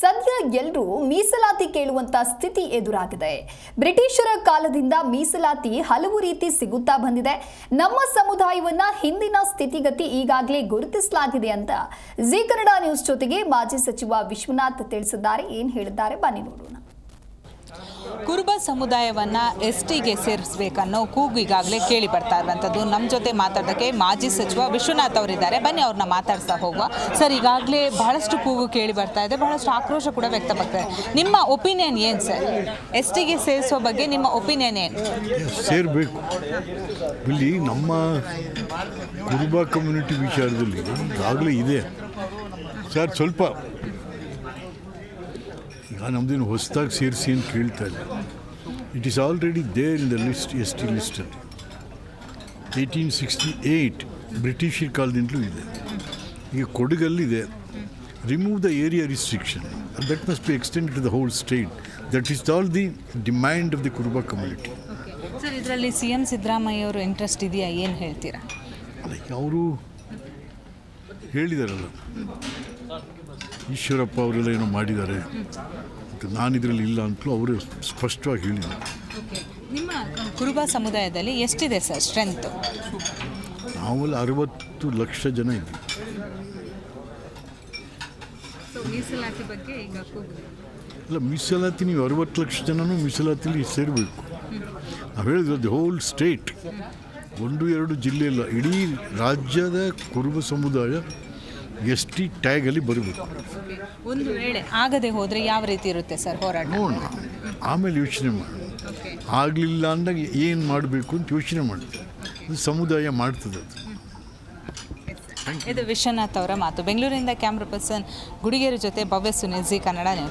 ಸದ್ಯ ಎಲ್ಲರೂ ಮೀಸಲಾತಿ ಕೇಳುವಂತ ಸ್ಥಿತಿ ಎದುರಾಗಿದೆ. ಬ್ರಿಟಿಷರ ಕಾಲದಿಂದ ಮೀಸಲಾತಿ ಹಲವು ರೀತಿ ಸಿಗುತ್ತಾ ಬಂದಿದೆ. ನಮ್ಮ ಸಮುದಾಯವನ್ನ ಹಿಂದಿನ ಸ್ಥಿತಿಗತಿ ಈಗಾಗಲೇ ಗುರುತಿಸಲಾಗಿದೆ ಅಂತ ಜಿ ಕನ್ನಡ ನ್ಯೂಸ್ ಜೊತೆಗೆ ಮಾಜಿ ಸಚಿವ ವಿಶ್ವನಾಥ್ ತಿಳಿಸಿದ್ದಾರೆ. ಏನ್ ಹೇಳಿದ್ದಾರೆ? ಬನ್ನಿ ನೋಡೋಣ. ಕುರುಬ ಸಮುದಾಯವನ್ನ ಎಸ್ ಟಿಗೆ ಸೇರಿಸಬೇಕನ್ನೋ ಕೂಗು ಈಗಾಗಲೇ ಕೇಳಿ ಬರ್ತಾ ಇರುವಂಥದ್ದು. ನಮ್ಮ ಜೊತೆ ಮಾತಾಡೋಕ್ಕೆ ಮಾಜಿ ಸಚಿವ ವಿಶ್ವನಾಥ್ ಅವರಿದ್ದಾರೆ. ಬನ್ನಿ ಅವ್ರನ್ನ ಮಾತಾಡ್ತಾ ಹೋಗುವ. ಸರ್, ಈಗಾಗಲೇ ಬಹಳಷ್ಟು ಕೂಗು ಕೇಳಿ ಬರ್ತಾ ಇದೆ. ಬಹಳಷ್ಟು ಆಕ್ರೋಶ ಕೂಡ ವ್ಯಕ್ತವಾಗ್ತಾ ಇದೆ. ನಿಮ್ಮ ಒಪಿನಿಯನ್ ಏನು ಸರ್? ಎಸ್ ಟಿಗೆ ಸೇರಿಸೋ ಬಗ್ಗೆ ನಿಮ್ಮ ಒಪಿನಿಯನ್ ಏನು? ಸೇರಬೇಕು. ಇಲ್ಲಿ ನಮ್ಮ ಕುರುಬ ಕಮ್ಯುನಿಟಿ ವಿಚಾರದಲ್ಲಿ ಈಗಾಗಲೇ ಇದೆ. ಸರ್, ಸ್ವಲ್ಪ ಈಗ ನಮ್ಮದೇನು ಹೊಸದಾಗಿ ಸೇರಿಸಿ ಅಂತ ಕೇಳ್ತಾ ಇಲ್ಲ. It is already there in the list S T ಲಿಸ್ಟಲ್ಲಿ eighteen sixty eight ಬ್ರಿಟಿಷರ ಕಾಲದಿಂದಲೂ ಇದೆ. ಈಗ ಕೊಡಗಲ್ಲಿದೆ. Remove the area restriction that must be extend to the whole state that is all the demand of the Kuruba community sir ಇದರಲ್ಲಿ C M Siddaramaiah ಅವರು interest ಇದೆಯಾ? ಏನು ಹೇಳ್ತೀರಾ? ಅವರು ಹೇಳಿದಾರಲ್ಲ. ಈಶ್ವರಪ್ಪ ಅವರೆಲ್ಲ ಏನೋ ಮಾಡಿದ್ದಾರೆ. ನಾನು ಇದರಲ್ಲಿ ಇಲ್ಲ ಅಂತಲೂ ಅವರು ಸ್ಪಷ್ಟವಾಗಿ ಹೇಳಿದ್ದಾರೆ ನಿಮ್ಮ ಕುರುಬ ಸಮುದಾಯದಲ್ಲಿ ಎಷ್ಟಿದೆ ಸರ್ ಸ್ಟ್ರೆಂತ್ ನಾವೆಲ್ಲ ಅರವತ್ತು ಲಕ್ಷ ಜನ ಇದ್ವಿ ಇಲ್ಲ ಬಗ್ಗೆ ಈಗ ಮೀಸಲಾತಿ ನೀವು ಅರವತ್ತು ಲಕ್ಷ ಜನನೂ ಮೀಸಲಾತಿಲಿ ಸೇರಬೇಕು. ನಾವು ಹೇಳಿದ್ರೆ ದಿ ಹೋಲ್ ಸ್ಟೇಟ್ ಒಂದು ಎರಡು ಜಿಲ್ಲೆ ಇಲ್ಲ ಇಡೀ ರಾಜ್ಯದ ಕುರುಬ ಸಮುದಾಯ ಎಸ್ ಟಿ ಟ್ಯಾಗಲ್ಲಿ ಬರಬೇಕು. ಒಂದು ವೇಳೆ ಆಗದೆ ಹೋದರೆ ಯಾವ ರೀತಿ ಇರುತ್ತೆ ಸರ್ ಹೋರಾಟ? ನೋಡೋಣ. ಆಮೇಲೆ ಯೋಚನೆ ಮಾಡೋಣ. ಆಗಲಿಲ್ಲ ಅಂದಾಗ ಏನು ಮಾಡಬೇಕು ಅಂತ ಯೋಚನೆ ಮಾಡ್ತಾರೆ ಅದು ಸಮುದಾಯ ಮಾಡ್ತದೆ ಅದು. ಇದು ವಿಶ್ವನಾಥ್ ಅವರ ಮಾತು. ಬೆಂಗಳೂರಿಂದ ಕ್ಯಾಮ್ರಾ ಪರ್ಸನ್ ಗುಡಿಗೆರೆ ಜೊತೆ ಭವ್ಯ ಸುನಿಲ್ ಜಿ ಕನ್ನಡ ನ್ಯೂಸ್